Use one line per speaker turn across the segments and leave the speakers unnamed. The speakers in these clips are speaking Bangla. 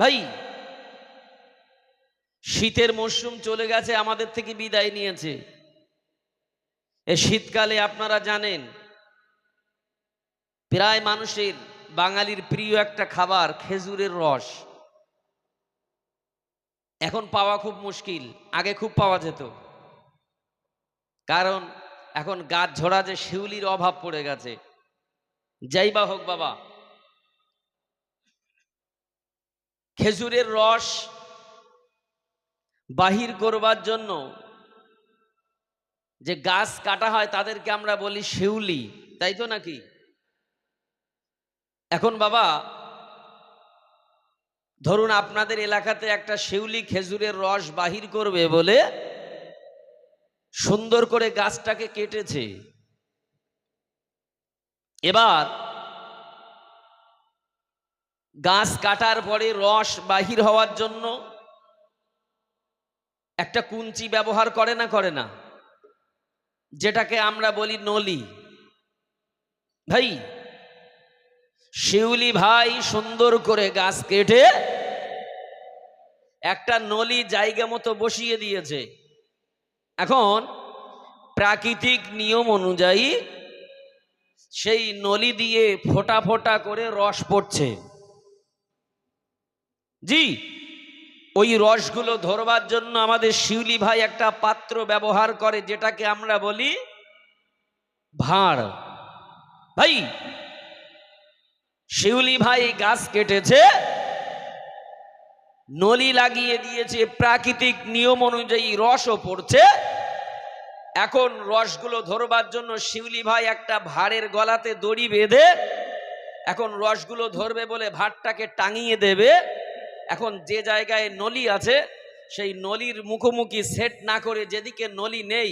ভাই, শীতের মরশুম চলে গেছে, আমাদের থেকে বিদায় নিয়েছে। এ শীতকালে আপনারা জানেন, প্রায় মানুষের বাঙালির প্রিয় একটা খাবার খেজুরের রস। এখন পাওয়া খুব মুশকিল, আগে খুব পাওয়া যেত। কারণ এখন গাছ ঝরা যে শিউলির অভাব পড়ে গেছে। যাই বা হোক বাবা খেজুরের রস বাহির করবার জন্য যে গাছ কাটা হয় তাদেরকে আমরা বলি শিউলি, তাই তো নাকি? এখন বাবা, ধরুন আপনাদের এলাকাতে একটা শিউলি খেজুরের রস বাহির করবে বলে সুন্দর করে গাছটাকে কেটেছে। এবার গাছ কাটার পরে রস বাহির হওয়ার জন্য একটা কুঞ্চি ব্যবহার করে না করে না? যেটাকে আমরা বলি নলি। ভাই, শিউলি ভাই সুন্দর করে গাছ কেটে একটা নলি জায়গা মতো বসিয়ে দিয়েছে। এখন প্রাকৃতিক নিয়ম অনুযায়ী সেই নলি দিয়ে ফোঁটা ফোটা করে রস পড়ছে। জি, ওই রসগুলো ধরবার জন্য আমাদের শিউলি ভাই একটা পাত্র ব্যবহার করে, যেটাকে আমরা বলি ভাঁড়। ভাই, শিউলি ভাই গাছ কেটেছে, নলি লাগিয়ে দিয়েছে, প্রাকৃতিক নিয়ম অনুযায়ী রসও পড়ছে। এখন রসগুলো ধরবার জন্য শিউলি ভাই একটা ভাড়ের গলাতে দড়ি বেঁধে, এখন রসগুলো ধরবে বলে ভাড়টাকে টাঙিয়ে দেবে। এখন যে জায়গায় নলি আছে, সেই নলির মুখোমুখি সেট না করে যেদিকে নলি নেই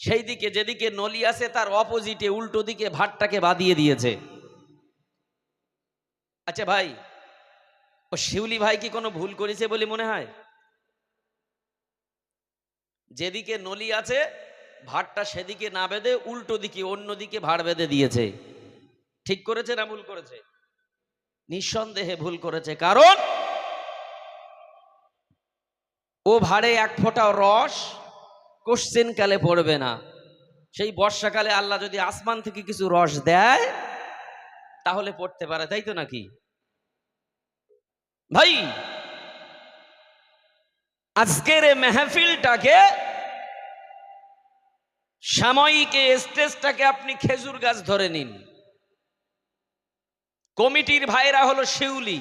সেই দিকে যেদিকে নলি আছে তার অপোজিটে উল্টো দিকে ভাতটাকে বাঁধিয়ে দিয়েছে। আচ্ছা ভাই, ও শিউলি ভাই কি কোনো ভুল করেছে বলে মনে হয়? যেদিকে নলি আছে ভাতটা সেদিকে না বেঁধে উল্টো দিকে, অন্য দিকে ভাড় বেঁধে দিয়েছে। ঠিক করেছে না ভুল করেছে? নিঃসন্দেহে ভুল করেছে। কারণ ও ভাড়ে এক ফোঁটা রস কোশ্চেন কালে পড়বে না। সেই বর্ষাকালে আল্লাহ যদি আসমান থেকে কিছু রস দেয়, তাহলে পড়তে পারে, তাই তো নাকি? ভাই, আজকের মেহফিলটাকে, সাময়িক স্টেজটাকে আপনি খেজুর গাছ ধরে নিন। কমিটির ভাইরা হলো শিউলি।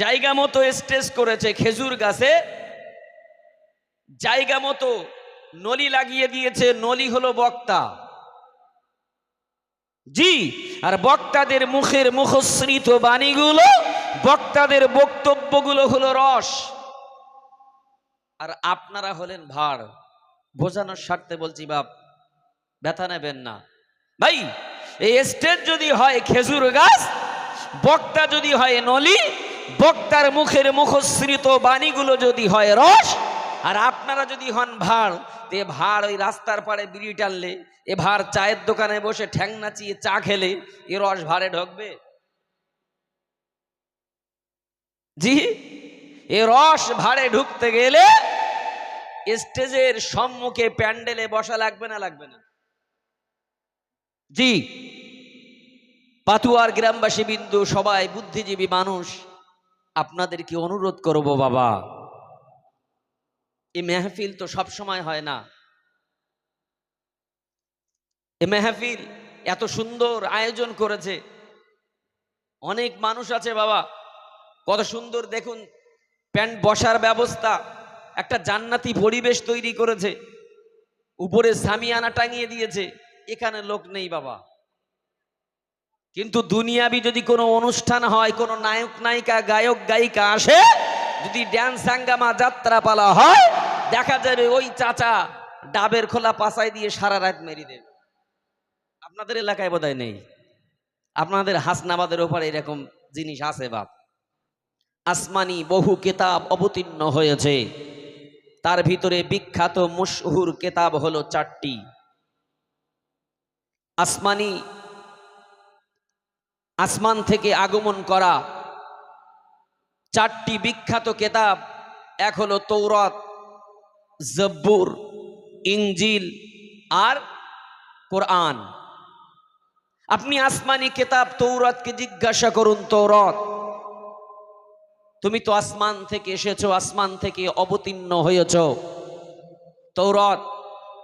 জায়গা মতো স্টেজ করেছে খেজুর গাছে, জায়গা মতো নলি লাগিয়ে দিয়েছে, নলি হলো বক্তা। জি, আর বক্তাদের মুখের মুখশ্রিত বাণীগুলো, বক্তাদের বক্তব্যগুলো হলো রস। আর আপনারা হলেন ভাড় বোঝানোর স্বার্থে বলছি, বাপ, ব্যথা নেবেন না। ভাই, এই স্টেজ যদি হয় খেজুর গাছ, বক্তা যদি হয় নলি বক্তার মুখের মুখশ্রিত বাণীগুলো যদি হয় রস, আর আপনারা যদি হন ভাড়, তে ভাড় ওই রাস্তার পাড়ে বিড়ি টানলে, এ ভাড় চায়ের দোকানে বসে ঠ্যাং নাচিয়ে চা খেলে, এ রস ভাড়ে ঢকবে? জি, এ রস ভাড়ে ঢুকতে গেলে স্টেজের সম্মুখে প্যান্ডেলে বসা লাগবে না লাগবে না। জি, পাতুয়ার গ্রামবাসী বিন্দু সবাই বুদ্ধিজীবী মানুষ। আপনাদেরকে অনুরোধ করব বাবা। এই মেহফিল তো সব সময় হয় না। এ মেহফিল এত সুন্দর আয়োজন করেছে। অনেক মানুষ আছে বাবা। কত সুন্দর দেখুন, প্যান্ট বসার ব্যবস্থা, একটা জান্নাতি পরিবেশ তৈরি করেছে। উপরে সামিয়ানা টাঙিয়ে দিয়েছে। এখানে লোক নেই বাবা। কিন্তু দুনিয়াবি যদি কোনো অনুষ্ঠান হয়, কোনো নায়ক, নায়িকা, গায়ক, গায়িকা আসে, যদি ড্যান্স হাঙ্গামা যাত্রা পালা হয়, দেখা যাবে ওই চাচা ডাবের খোলা পাশায় দিয়ে সারা রাত মেরি দেবে। আপনাদের এলাকায় বোধহয় নেই। আপনাদের হাসনাবাদের ওপরে এরকম জিনিস আছে বাপ। আসমানি বহু কেতাব অবতীর্ণ হয়েছে। তার ভিতরে বিখ্যাত মশহুর কেতাব হলো চারটি। আসমানি আসমান থেকে আগমন করা। চারটি বিখ্যাত কেতাব, এক হলো তৌরত জব্বুর ইঞ্জিল আর কোরআন। আপনি আসমানি কেতাব তৌরতকে জিজ্ঞাসা করুন তৌরত তুমি তো আসমান থেকে এসেছ, আসমান থেকে অবতীর্ণ হয়েছ। তৌরত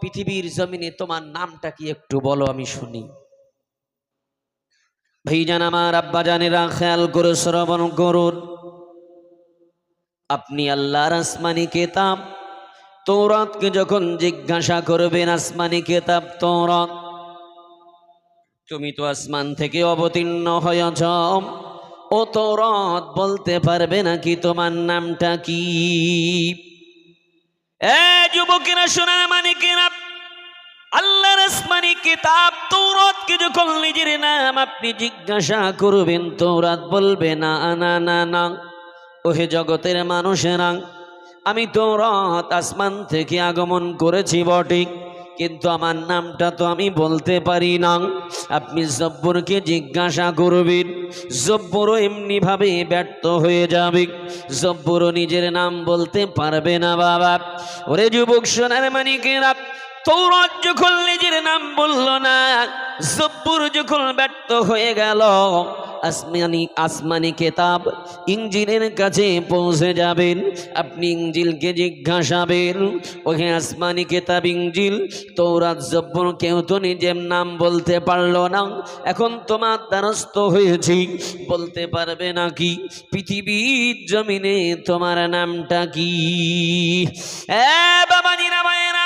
পৃথিবীর জমিনে তোমার নামটা কি একটু বলো, আমি শুনি। ভাইজান আমার আব্বা জানেরা খেয়াল করে শ্রবণ করুন। আপনি আল্লাহর আসমানি কেতাব তৌরাতকে যখন জিজ্ঞাসা করবেন আসমানি কেতাব তৌরাত তুমি তো আসমান থেকে অবতীর্ণ হয়েছ, ও তৌরাত বলতে পারবে নাকি তোমার নামটা কি? যুবকেরা শোনা মানে কেনা আল্লাহর আসমানি কিতাব তৌরাতকে যখন নিজের নাম আপনি জিজ্ঞাসা করবেন, তৌরাত বলবে, না না না না। ওহে জগতের মানুষেরা, আমি তৌরাত আসমান থেকে আগমন করেছি বটে, কিন্তু আমার নামটা তো আমি বলতে পারি না। আপনি জব্বরকে জিজ্ঞাসা করবেন, জব্বরও এমনিভাবে ব্যর্থ হয়ে যাবে। জব্বরও নিজের নাম বলতে পারবে না বাবা। ওরে যুবক সোনার মানিকেরা তৌরত যখন নিজের নাম বলল না, জব্বুর যখন ব্যর্থ হয়ে গেল, আসমানি আসমানি কেতাব ইঞ্জিনের কাছে পৌঁছে যাবেন। আপনি ইঞ্জিলকে জিজ্ঞাসাবেন, ওহে আসমানি কেতাব ইঞ্জিল, তৌরাত, জব্বর কেউ তো নিজের নাম বলতে পারল না? এখন তোমার দ্বারস্থ হয়েছি, বলতে পারবে নাকি পৃথিবীর জমিনে তোমার নামটা কি? এ বাবাজিরা মায়েরা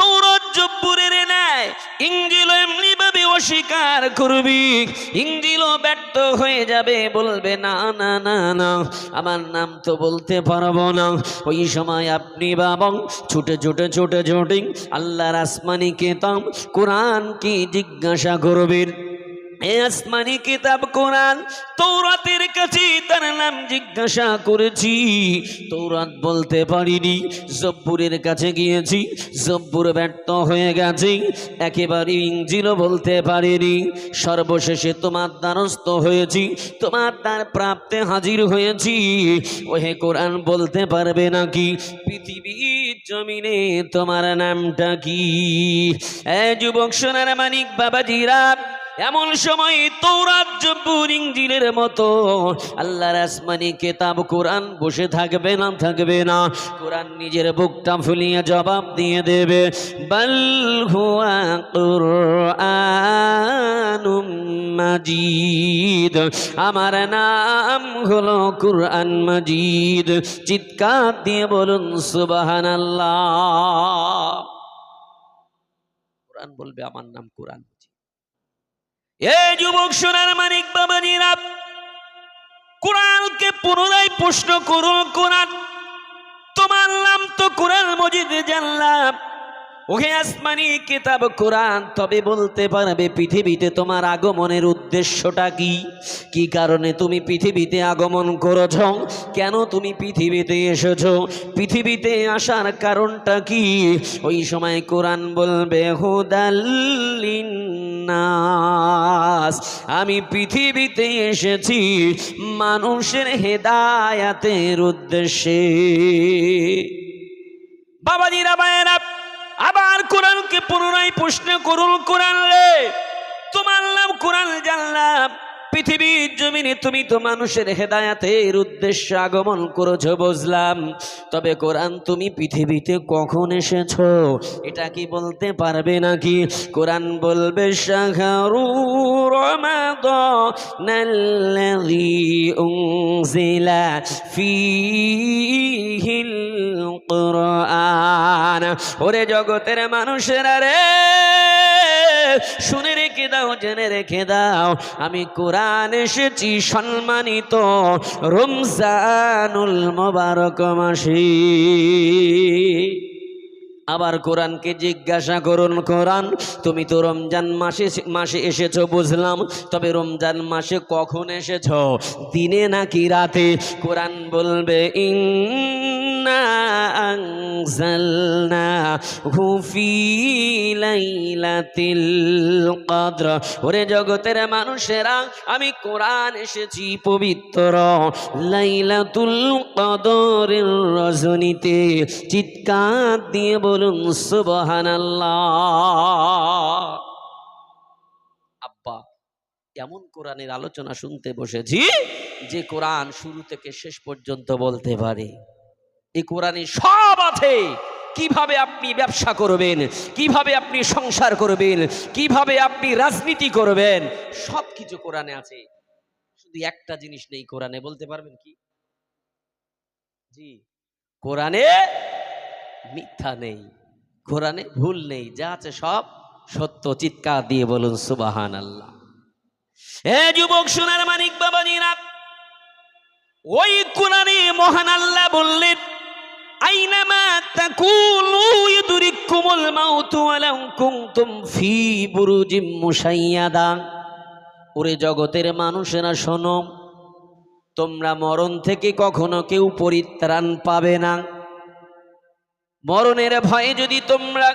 তৌরত জব্বুরের নেয় ইঞ্জিল এমনিভাবে অস্বীকার করবি। ইঞ্জিলও ব্যর্থ হয়ে যাবে, বলবে, না না না না, আমার নাম তো বলতে পারব না। ওই সময় আপনি বাবং ছুটে ছুটে ছুটে, ছুটিং আল্লাহর আসমানি কেতম কোরআন কি জিজ্ঞাসা করবেন। এ আসমানি কিতাব, কোরআন। তৌরাতের কাছে তার নাম জিজ্ঞাসা করেছি। তৌরাত বলতে পারিনি। জব্বুরের কাছে গিয়েছি। জব্বুর ব্যর্থ হয়ে গেছে। একেবারে ইঞ্জিলও বলতে পারিনি। সর্বশেষে তোমার দ্বারস্থ হয়েছি। তোমার দ্বার প্রাপ্তে হাজির হয়েছি। ওহে কোরআন, বলতে পারবে নাকি? পৃথিবীর জমিনে তোমার নামটা কি? এ যুবক সোনার মানিক বাবাজিরা এমন সময় তৌরাত জব্বুর ইঞ্জিলের মতো আল্লাহর আসমানি কেতাব কোরআন বসে থাকবে না থাকবে না। কোরআন নিজের বুকটা ফুলিয়ে জবাব দিয়ে দেবে মাজিদ। আমার নাম হলো কুরআন মাজিদ। চিৎকার দিয়ে বলুন, সুবহানাল্লাহ। কোরআন বলবে, আমার নাম কোরআন। এ যুবক সোনার মানিক বাবাজিরা, কোরআনকে পুনরায় প্রশ্ন করুন কোরআন। তোমার নাম তো কোরআন মজিদ জানলাম। ওহে আসমানি কিতাব কোরআন, তবে বলতে পারবে পৃথিবীতে তোমার আগমনের উদ্দেশ্যটা কি? কি কারণে তুমি পৃথিবীতে আগমন করেছ? কেন তুমি পৃথিবীতে এসেছ? পৃথিবীতে আসার কারণটা কি? ওই সময় কোরআন বলবে হুদাল্লিন্নাস আমি পৃথিবীতে এসেছি মানুষের হেদায়াতের উদ্দেশ্যে। বাবাজিরা বায়েরা আবার কোরআনকে পুনরায় প্রশ্ন করুন কোরআন রে। তোমার নাম কোরআন জানলাম। পৃথিবীর জমিনে তুমি তো মানুষের হেদায়াতের উদ্দেশ্যে আগমন করেছ, বুঝলাম। তবে কোরআন তুমি পৃথিবীতে কখন এসেছ, এটা কি বলতে পারবে নাকি? কোরআন বলবে ওরে জগতের মানুষেরা রে! শুনে রেখে দাও জেনে রেখে দাও আমি কোরআন এসেছি সম্মানিত রমজানুল মোবারক মাসি। আবার কোরআনকে জিজ্ঞাসা করুন, কোরআন, তুমি তো রমজান মাসে মাসে এসেছ, বুঝলাম। তবে রমজান মাসে কখন এসেছ? দিনে নাকি রাতে? কোরআন বলবে ইং ওরে জগতের মানুষেরা, আমি কোরআন এসেছি পবিত্র লাইলাতুল কদরের রজনীতে। চিৎকার দিয়ে বলুন সুবহানাল্লাহ আব্বা এমন কোরআনের আলোচনা শুনতে বসেছি যে কোরআন শুরু থেকে শেষ পর্যন্ত বলতে পারে এই কোরআনে সব আছে কীভাবে আপনি ব্যবসা করবেন কীভাবে আপনি সংসার করবেন কীভাবে আপনি রাজনীতি করবেন সব কিছু কোরআনে আছে শুধু একটা জিনিস নেই কোরআনে বলতে পারবেন কি জি কোরআনে মিথ্যা নেই, কোরআনে ভুল নেই, যা আছে সব সত্য, চিৎকার দিয়ে বলুন সুবাহান আল্লাহ এ যুবক সোনার মানিক বাবা বাবাজিরা ওই কোরআনে মহান আল্লাহ বললেন ফি ওরে জগতের মানুষেরা শোনো, তোমরা মরণ থেকে কখনো কেউ পরিত্রাণ পাবে না। মরণের ভয়ে যদি তোমরা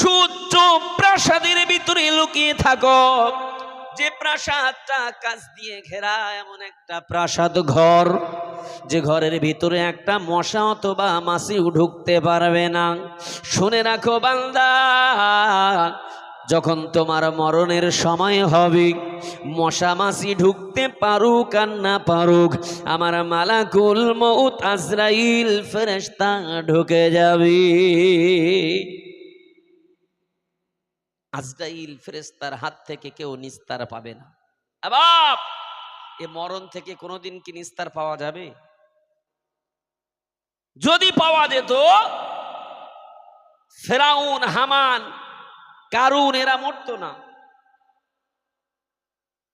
সূর্য প্রাসাদের ভিতরে লুকিয়ে থাকো, যে প্রাসাদটা কাজ দিয়ে ঘেরা এমন একটা প্রাসাদ ঘর, যে ঘরের ভিতরে একটা মশা অথবা মাছিও ঢুকতে পারবে না। শুনে রাখো বান্দা যখন তোমার মরণের সময় হবে, মশা মাছি ঢুকতে পারুক আর না পারুক, আমার মালাকুল মৌত আজরাইল ফেরেশতা ঢুকে যাবে। আজরাইল ফেরেস্তার হাত থেকে কেউ নিস্তার পাবে না। আবাব এ মরণ থেকে কোনোদিন কি নিস্তার পাওয়া যাবে? যদি পাওয়া যেত, ফেরাউন, হামান কারুন এরা মরতো না।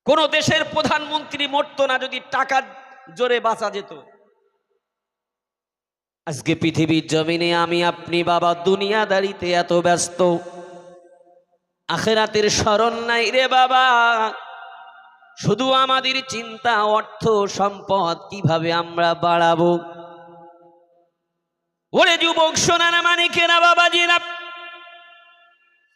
কোন দেশের প্রধানমন্ত্রী মরতো না যদি টাকার জোরে বাঁচা যেত। আজকে পৃথিবীর জমিনে আমি আপনি বাবা দুনিয়াদারিতে এত ব্যস্ত। আখেরাতের স্মরণ নাই রে বাবা। শুধু আমাদের চিন্তা, অর্থ, সম্পদ কীভাবে আমরা বাড়াবো? ওরে যুবক, সোনারা মানিকেরা বাবাজিরা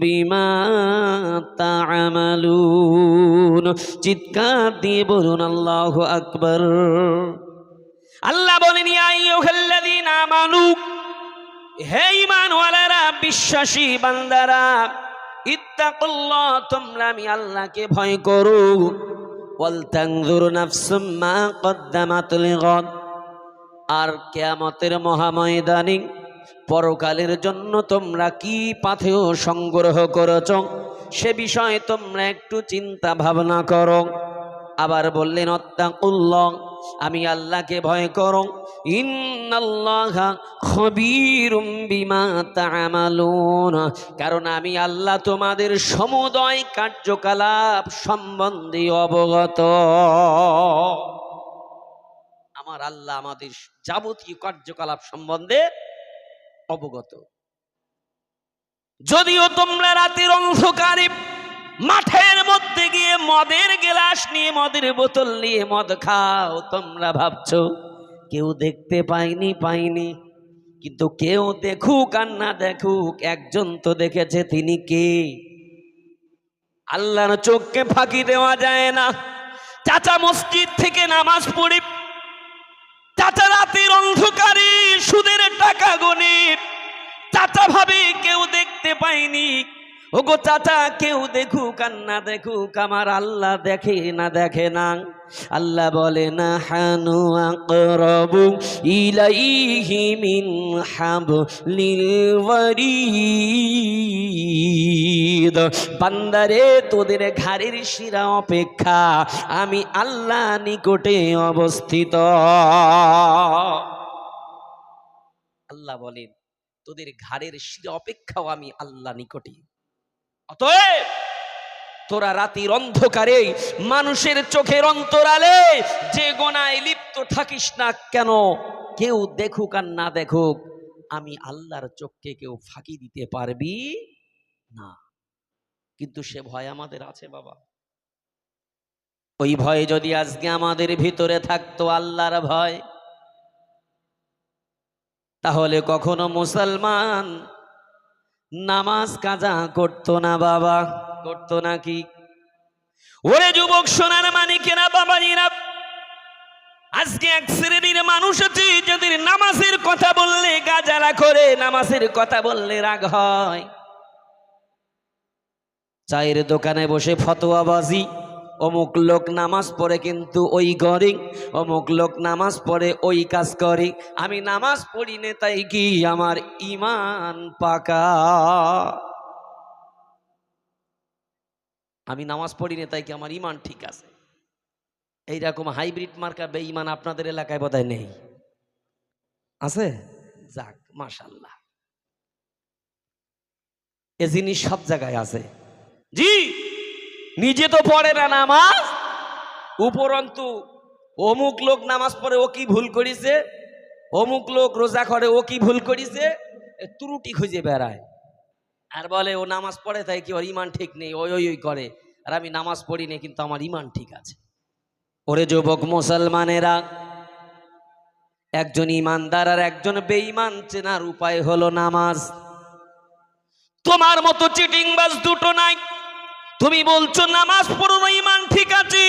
বিমা চিৎকার দিয়ে বলুন, আল্লাহ আকবর। আল্লাহ বলেন হে ঈমানওয়ালারা, বিশ্বাসী বান্দারা, ইত্তাকুল্লাহ, তোমরা আমি আল্লাহকে ভয় করু। আর কিয়ামতের মহাময়দানিক পরকালের জন্য তোমরা কি পাথেয় সংগ্রহ করেছ? সে বিষয়ে তোমরা একটু চিন্তা ভাবনা করো। আবার বললেন অত্যাকুল্লং আমি আল্লাহকে ভয় করো। কারণ আমি আল্লাহ তোমাদের সমুদয় কার্যকলাপ সম্বন্ধে অবগত। আমার আল্লাহ আমাদের যাবতীয় কার্যকলাপ সম্বন্ধে অবগত। যদিও তোমরা রাতের অন্ধকারে মাঠের মধ্যে গিয়ে মদের গেলাস নিয়ে, মদের বোতল নিয়ে মদ খাও, তোমরা ভাবছ, কেউ দেখতে পাইনি পাইনি কিন্তু কেউ দেখুক আর না দেখুক, একজন তো দেখেছে তিনি কে? আল্লাহর চোখকে ফাঁকি দেওয়া যায় না। চাচা মসজিদ থেকে নামাজ পড়ে চাচা রাতের অন্ধকারে সুদের টাকা গণিত। চাচা ভাবে কেউ দেখতে পাইনি ওগো চাচা, কেউ দেখুক আর না দেখুক, আমার আল্লাহ দেখে না দেখে না। আল্লাহ বলে না হানু আকরবু ইলাইহি মিন হাবলিল ওয়ারিদ। বান্দারে, তোদের ঘাড়ের শিরা অপেক্ষা, আমি আল্লাহ নিকটে অবস্থিত। আল্লাহ বলেন, তোদের ঘাড়ের শিরা অপেক্ষাও আমি আল্লাহ নিকটে। অতএব তোরা রাতির অন্ধকারে মানুষের চোখের অন্তরালে যে গোনায় লিপ্ত থাকিস না কেন, কেউ দেখুক আর না দেখুক, আমি আল্লাহর চোখকে কেউ ফাঁকি দিতে পারবি না। কিন্তু সে ভয় আমাদের আছে বাবা। ওই ভয় যদি আজকে আমাদের ভিতরে থাকতো, আল্লাহর ভয়, তাহলে কখনো মুসলমান নামাজ কাজা করতো না বাবা, করতো নাকি ওরে যুবক সোনার মানে কেনা বাবা বাবাজিরা, আজকে এক শ্রেণির মানুষ আছে, যাদের নামাজের কথা বললে গাজালা করে, নামাজের কথা বললে রাগ হয়। চায়ের দোকানে বসে ফতোয়াবাজি অমুক লোক নামাজ পড়ে কিন্তু ওই করে অমুক লোক নামাজ পড়ে ওই কাজ করে। আমি নামাজ পড়ি নে, তাই কি আমার ইমান পাকা? আমি নামাজ পড়ি নে, তাই কি আমার ইমান ঠিক আছে? এইরকম হাইব্রিড মার্কা বেঈমান আপনাদের এলাকায় বোধহয় নেই। আছে? যাক মাশাল্লাহ এ জিনিস সব জায়গায় আছে। জি! নিজে তো পড়ে না নামাজ। উপরন্তু, অমুক লোক নামাজ পড়ে, ও কি ভুল করিছে? অমুক লোক রোজা করে, ও কি ভুল করিছে? ত্রুটি খুঁজে বেড়ায়। আর বলে, ও নামাজ পড়ে, তাই কি ওর ইমান ঠিক নেই? ওই ওই ওই করে। আর আমি নামাজ পড়ি না, কিন্তু আমার ইমান ঠিক আছে। ওরে যুবক মুসলমানেরা, একজন ইমানদার আর একজন বেঈমান চেনার উপায় হলো নামাজ। তোমার মতো চিটিংবাজ দুটো নাই। তুমি বলছো নামাজ পড়ো ইমান ঠিক আছে,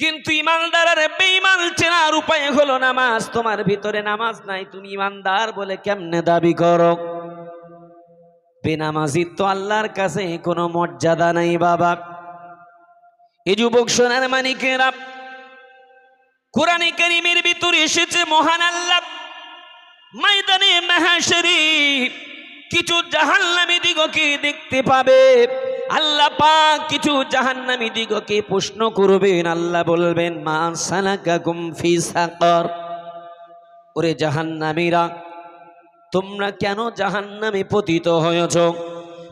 কিন্তু ইমানদার আর বেঈমান চেনার উপায় হলো নামাজ। তোমার ভিতরে নামাজ নাই, তুমি ইমানদার বলে কেমনে দাবি করো? বেনামাজি তো আল্লাহর কাছে কোনো মর্যাদা নাই বাবা। এই যুবক সোনার মানিকেরা, কোরআনে কারিমের ভিতরে এসেছে মহান আল্লাহ। ময়দানে মাহাশরী কিছু জাহান্নামী দিগকে দেখতে পাবে। আল্লাহ পাক কিছু জাহান্নামী দিগকে প্রশ্ন করবেন আল্লাহ বলবেন মা সালাকাকুম ফি সাকর ওরে জাহান্নামীরা তোমরা কেন জাহান্নামে পতিত হয়েছ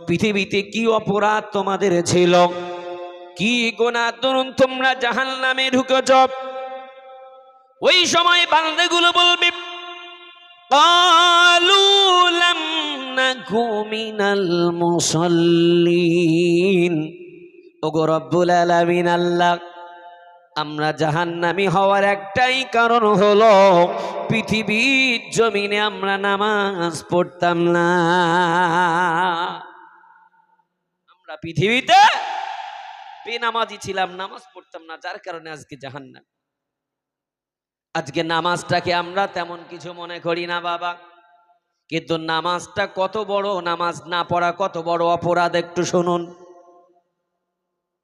পৃথিবীতে কি অপরাধ তোমাদের ছিল কি গোনা তরুণ তোমরা জাহান্নামে ঢুকেছ ওই সময় বান্দাগুলো বলবে قالوا لم মিনাল মুসল্লিন। ওগো রব্বুল আলামিন আল্লাহ, আমরা জাহান্নামি হওয়ার একটাই কারণ হলো, পৃথিবীর জমিনে আমরা নামাজ পড়তাম না। আমরা পৃথিবীতে বেনামাজি ছিলাম, নামাজ পড়তাম না, যার কারণে আজকে জাহান্নাম। আজকে নামাজটাকে আমরা তেমন কিছু মনে করি না, বাবা। কিন্তু নামাজটা কত বড়, নামাজ না পড়া কত বড় অপরাধ একটু শুনুন।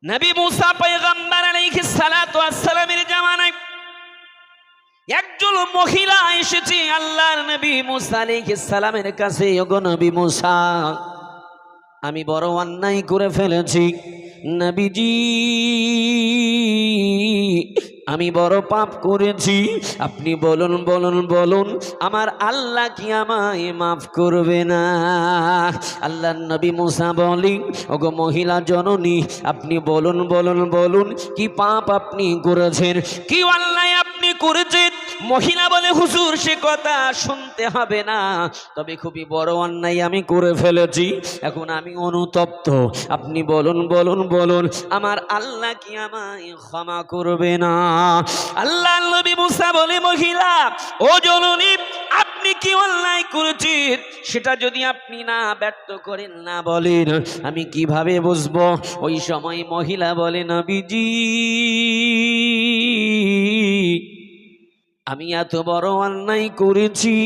নবী মুসা পয়গম্বর আলাইহিস সালাতু ওয়াসসালামের জামানায় একজন মহিলা এসেছে আল্লাহর নবী মুসা আলাইহিস সালামের কাছে, ওগো নবী মুসা, আমি বড় অন্যায় করে ফেলেছি। নবীজি আমি বড় পাপ করেছি। আপনি বলুন বলুন বলুন, আমার আল্লাহ কি আমায় মাফ করবে না? আল্লাহ নবী মুসা বলি ওগো মহিলা জননী, আপনি বলুন বলুন বলুন, কি পাপ আপনি করেছেন? কি আল্লাহ আপনি করেছেন? মহিলা বলে, হুজুর, সে কথা শুনতে হবে না। তবে খুবই বড় অন্যায় আমি করে ফেলেছি। এখন আমি অনুতপ্ত। আপনি বলুন বলুন বলুন, আমার আল্লাহ কি আমায় ক্ষমা করবে না? আল্লাহ নবী মুসা বলে, মহিলা, ও জননী, আপনি কি অন্যায় করেছেন? সেটা যদি আপনি না ব্যর্থ করেন, না বলেন, আমি কীভাবে বুঝব? ওই সময় মহিলা বলে, নবীজি, আমি এত বড় অন্যায় করেছি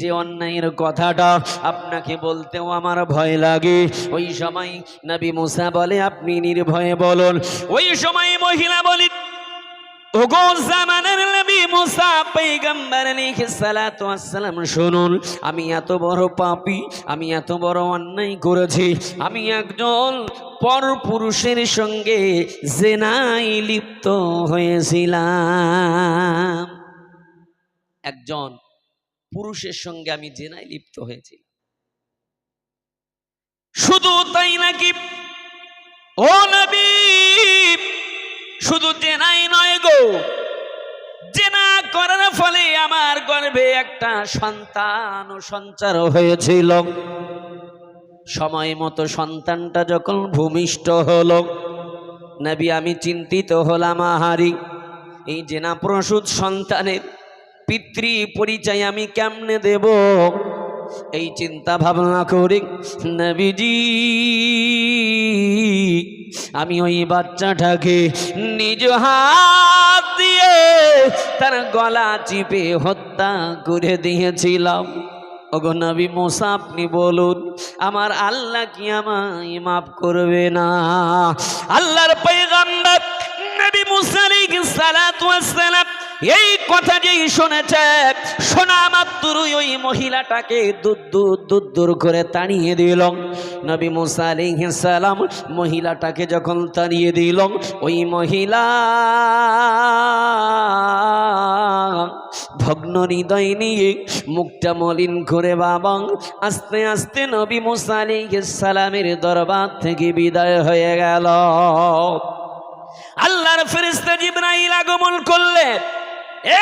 যে অন্যায়ের কথাটা আপনাকে বলতেও আমার ভয় লাগে। ওই সময় নবী মুসা বলে, আপনি নির্ভয়ে বলুন। ওই সময় মহিলা বলি নবী মুসা সালাতু শুনুন, আমি এত বড় পাপী, আমি এত বড় অন্যায় করেছি, আমি একজন পর পুরুষের সঙ্গে জেনাই লিপ্ত হয়েছিলাম। একজন পুরুষের সঙ্গে আমি জেনাই লিপ্ত শুধু শুধু তাই নাকি, ও নবী শুধু জেনাই নয় গো। জেনা করার ফলে আমার গর্ভে একটা সন্তান সঞ্চার হয়েছিল। সময় মতো সন্তানটা যখন ভূমিষ্ঠ হলো, নবী আমি চিন্তিত হলাম, আহারি, এই জেনা প্রসূত সন্তানের পিতৃ পরিচয় আমি কেমনে দেব? এই চিন্তা ভাবনা করি নবীজি আমি ওই বাচ্চাটাকে নিজ হাত দিয়ে তার গলা চিপে হত্যা করে দিয়েছিলাম। ওগো মোসা, আপনি বলুন, আমার আল্লাহ কি আমায় মাফ করবে না? আল্লাহর পয়গম্বর নবী মুসা আলাইহিস সালাতু ওয়াস সালাম এই কথা যেই শুনেছে শোনা মাত্রই ওই মহিলাটাকে দুধ দুধ দুধ দূর করে তাড়িয়ে দিল। নবী মুসা সালাম মহিলাটাকে যখন তাড়িয়ে দিল, ওই মহিলা ভগ্ন হৃদয় নিয়ে মুখটা মলিন করে বাবা, আস্তে আস্তে নবী মুসা সালামের দরবার থেকে বিদায় হয়ে গেল। আল্লাহর ফেরেশতা জিবরাইল আগমন করলেন এ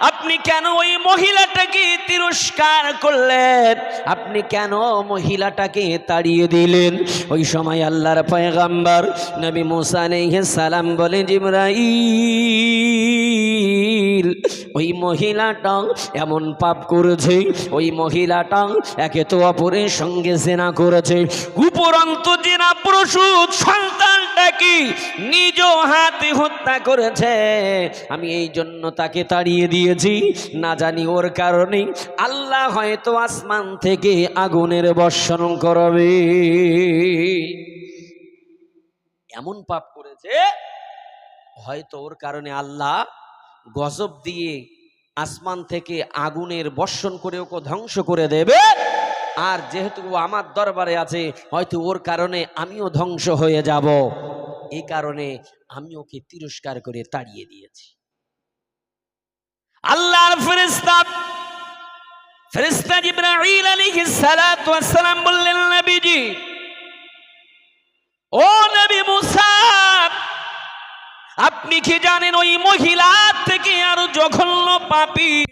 আপনি কেন ওই মহিলাটাকে তিরস্কার করলেন? আপনি কেন মহিলাটাকে তাড়িয়ে দিলেন? ওই সময় আল্লাহর পয়গম্বর নবী মুসা সালাম বলে জিবরাইল, ওই মহিলাটা এমন পাপ করেছে, ওই মহিলাটা একে তো অপরের সঙ্গে জেনা করেছে। উপরন্ত জেনা প্রসূত সন্তানটাকে নিজ হাতে হত্যা করেছে? আমি এই জন্য তাকে তাড়িয়ে দিয়েছি, না জানি ওর কারণে। আল্লাহ হয়তো আসমান থেকে আগুনের বর্ষণ করবে। এমন পাপ করেছে, হয়তো ওর কারণে আল্লাহ গজব দিয়ে আসমান থেকে আগুনের বর্ষণ করে ওকে ধ্বংস করে দেবে। আর যেহেতু আমার দরবারে আছে, হয়তো ওর কারণে আমিও ধ্বংস হয়ে যাব। এই কারণে আমি ওকে তিরস্কার করে তাড়িয়ে দিয়েছি। আল্লাহর ফেরেশতা ফেরেশতা জিবরাইল আলাইহিস সালাতু বললেন, নবীজি, ও নবী মুসা, আপনি কি জানেন ওই মহিলা থেকে আরও জঘন্য পাপী